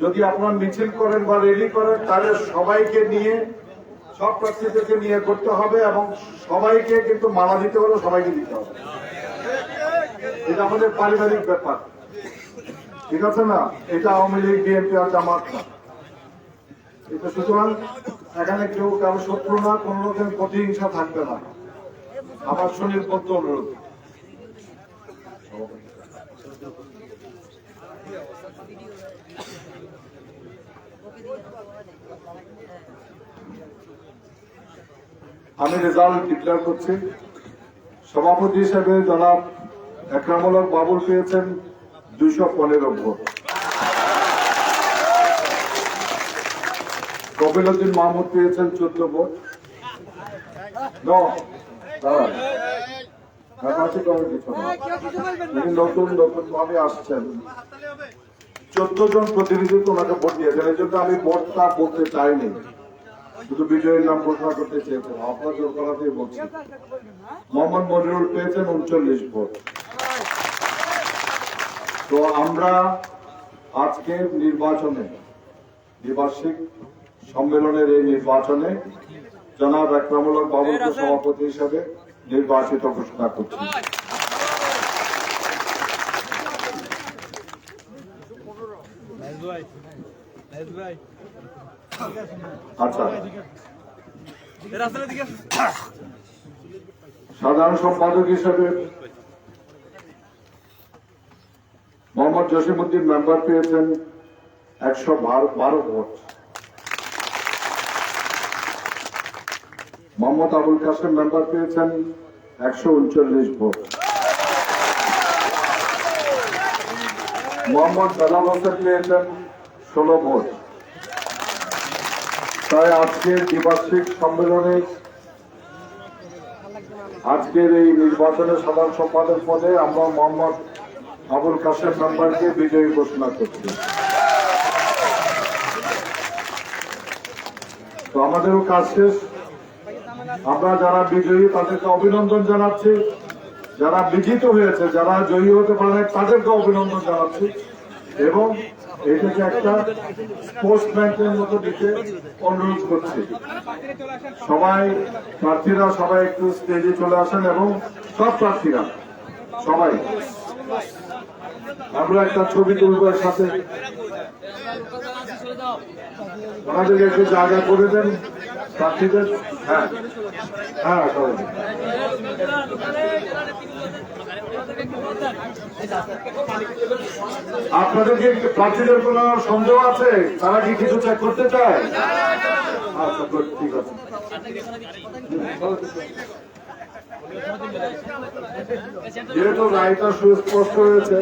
যদি আপনারা মিছিল করেন বা রেলি করেন, তাহলে সবাইকে নিয়ে, সব প্রার্থীদেরকে নিয়ে করতে হবে এবং সবাইকে কিন্তু মালা দিতে হলে সবাইকে দিতে হবে। এটা আমাদের পারিবারিক ব্যাপার। ঠিক আছে না? এটা আওয়ামী লীগ বিএনপি আর জামাত না। এটা সুতরাং এখানে কেউ কারও শত্রু না, কোন রকম প্রতিহিংসা থাকবে না। আমার সুনীল পত্র অনুরোধ। আমি রেজাল্ট ডিক্লেয়ার করছি। সভাপতি হিসেবে জনাব একরামূলক বাবুল পেয়েছেন দুইশো পনেরো ভোট। কপিলউদ্দিন মাহমুদ পেয়েছেন চোদ্দ ভোট। নতুন নতুন ভাবে আসছেন। চোদ্দ জন ভোট দিয়েছেন, এই জন্য আমি ভোটটা বলতে চাইনি। শুধু নাম ঘোষণা করতে চেয়েছেন আপনার জোর বলছি। মোহাম্মদ মনিরুল পেয়েছেন উনচল্লিশ ভোট। তো আমরা আজকে নির্বাচনে, দ্বিবার্ষিক সম্মেলনের এই নির্বাচনে জনাব একরামূলক বাবুকে সভাপতি হিসেবে নির্বাচিত ঘোষণা করছি ভাই ভাই আচ্ছা রাস্তার দিকে সাধারণ সম্পাদক হিসেবে মোহাম্মদ জসিমুদ্দিন মেম্বার পেয়েছেন একশো বারো ভোট। মোহাম্মদ আবুল কাসেম মেম্বার পেয়েছেন একশো উনচল্লিশ ভোট। মোহাম্মদ সালাম হোসেন পেয়েছেন ষোলো ভোট। তাই আজকের দ্বিবার্ষিক সম্মেলনে আজকের এই নির্বাচনের সাধারণ সম্পাদক পদে আমরা মোহাম্মদ আবুল কাসেম মেম্বারকে বিজয়ী ঘোষণা করছি। তো আমাদেরও কাজ শেষ। আমরা যারা বিজয়ী, তাদেরকে অভিনন্দন জানাচ্ছি। যারা বিজিত হয়েছে, যারা জয়ী হতে পারে তাদেরকে অভিনন্দন জানাচ্ছি। এবং এটাকে একটা স্পোর্টস ব্যাংকের মতো দিতে অনুরোধ করছি। সবাই প্রার্থীরা সবাই একটু স্টেজে চলে আসেন এবং সব প্রার্থীরা, সবাই। আমরা একটা ছবি তুলব এর সাথে। ওনাদেরকে একটু জায়গা করে দেন প্রার্থীদের। হ্যাঁ হ্যাঁ আপনাদের কি প্রার্থীদের কোনো সন্দেহ আছে? তারা কি কিছু চেক করতে চায়? আচ্ছা ঠিক আছে। যেহেতু রায়টা সুস্পষ্ট হয়েছে,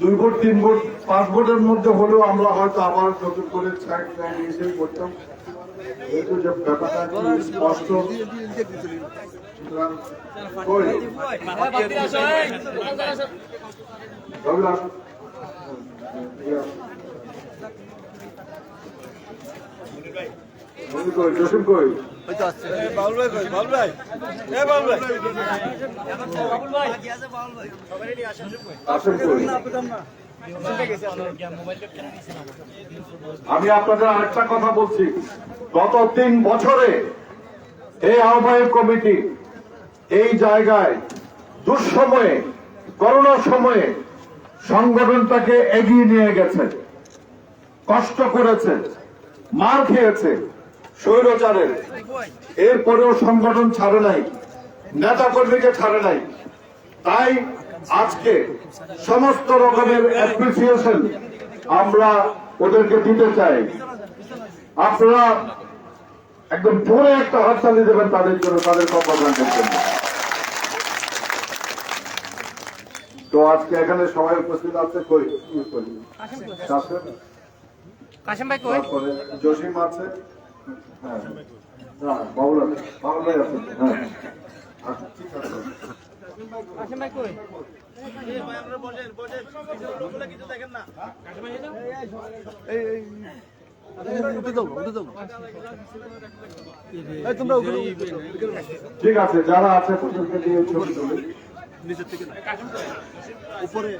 দুই ভোট, তিন ভোট, পাঁচ ভোটের মধ্যে হলেও আমরা হয়তো আবার নতুন করে করতাম। ব্যাপারটা স্পষ্ট সুতরাং কই? রবির আসুন। রবি কই জসিম কই বাবুল ভাই কই বাবুল ভাই এ বাবুল ভাই আসেন কই আমি আপনাদের আরেকটা কথা বলছি গত তিন বছরে এই আহ্বায়ক কমিটি এই জায়গায় দুঃসময়ে করোনার সময়ে সংগঠনটাকে এগিয়ে নিয়ে গেছে। কষ্ট করেছে, মার খেয়েছে স্বৈরচারের। এরপরেও সংগঠন ছাড়ে নাই নেতা কর্মীকে ছাড়ে নাই। তাই আজকে সমস্ত রকমের অ্যাপ্রিসিয়েশন আমরা ওদেরকে দিতে চাই। আপনারা একদম জোরে একটা হাততালি দেবেন তাদের জন্য, তাদের কর্মকাণ্ডের জন্য। তো আজকে এখানে সবাই উপস্থিত আছে কই কই? কাশিম ভাই কই জসিম আছে হ্যাঁ হ্যাঁ, বাবুল আছে বাবুল ভাই আছে হ্যাঁ আচ্ছা ঠিক আছে কাশিম ভাই কই ঠিক আছে যারা আছে তাদেরকে দিয়ে ছবি তুলি নিচের থেকে না। উপরে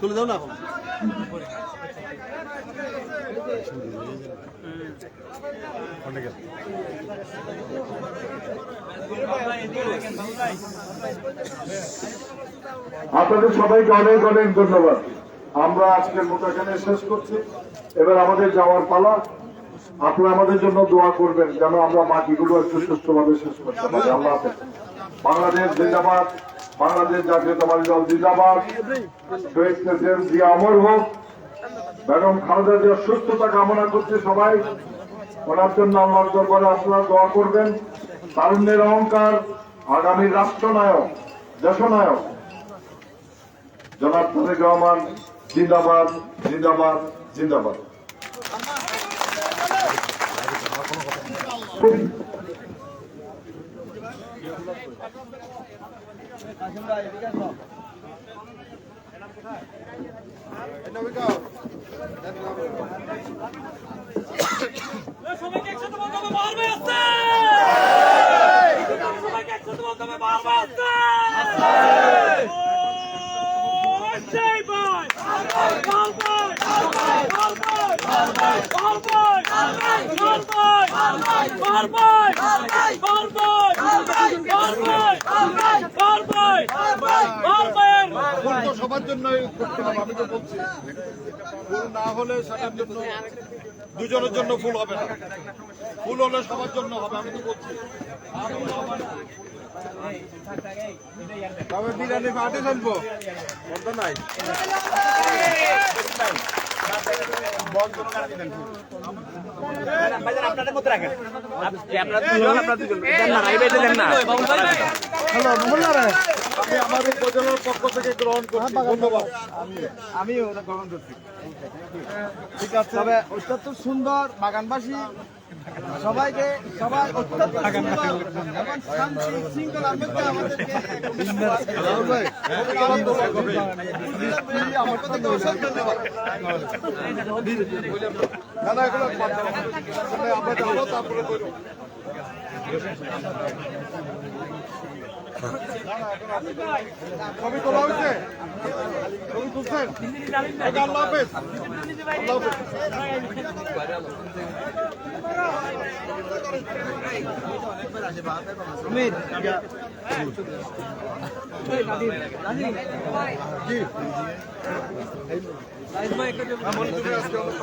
তুলে দাও না আপনাদের সবাইকে অনেক অনেক ধন্যবাদ। আমরা আজকের মতো এখানে শেষ করছি। এবার আমাদের যাওয়ার পালা। আপনারা আমাদের জন্য দোয়া করবেন যেন আমরা বাকিগুলো একটু সুস্থভাবে শেষ করতে পারি। আল্লাহ। বাংলাদেশ জিন্দাবাদ। বাংলাদেশ জাতীয়তাবাদী দল জিন্দাবাদ। শহীদ প্রেসিডেন্ট জিয়া অমর হোক ম্যাডাম খালেদা জিয়ার সুস্থতা কামনা করছে সবাই। ওনার জন্য আল্লাহর দরবারে আপনারা দোয়া করবেন। তারুণ্যের অহংকার, আগামী রাষ্ট্রনায়ক, দেশনায়ক। জনাব তারেক রহমান, জিন্দাবাদ জিন্দাবাদ জিন্দাবাদ। সবাইকে একসাথে বলতে হবে মারবে আসতে সবাইকে একসাথে বলতে হবে মারবে আসতে জয় ভাই মাল ভাই মাল ভাই মাল ভাই মাল ভাই মাল ভাই মাল ভাই মাল ভাই সবার জন্যই করতে হবে আমি তো বলছি। ফুল না হলে সেটার জন্য দুজনের জন্য ফুল হবে না। ফুল হলে সবার জন্য হবে আমি তো বলছি। তবে বিরিয়ানি পাঠে চলবো বন্ধ নাই? আমি আমাদের উপজেলার পক্ষ থেকে গ্রহণ করছি। হ্যাঁ, ধন্যবাদ। আমি গ্রহণ করছি। ঠিক আছে। তবে অত্যন্ত সুন্দর বাগানবাসী। সবাইকে সবাই অত্যন্ত আমরা যাব তারপরে ছবি তোলা হয়েছে? ছবি তুলছেন? আল্লাহ হাফেজ। আল্লাহ হাফেজ আজকে অনেক কষ্ট করছ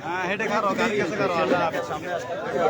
হ্যাঁ, হেঁটে কারও গাড়ি কাছে কারও সামনে আসতে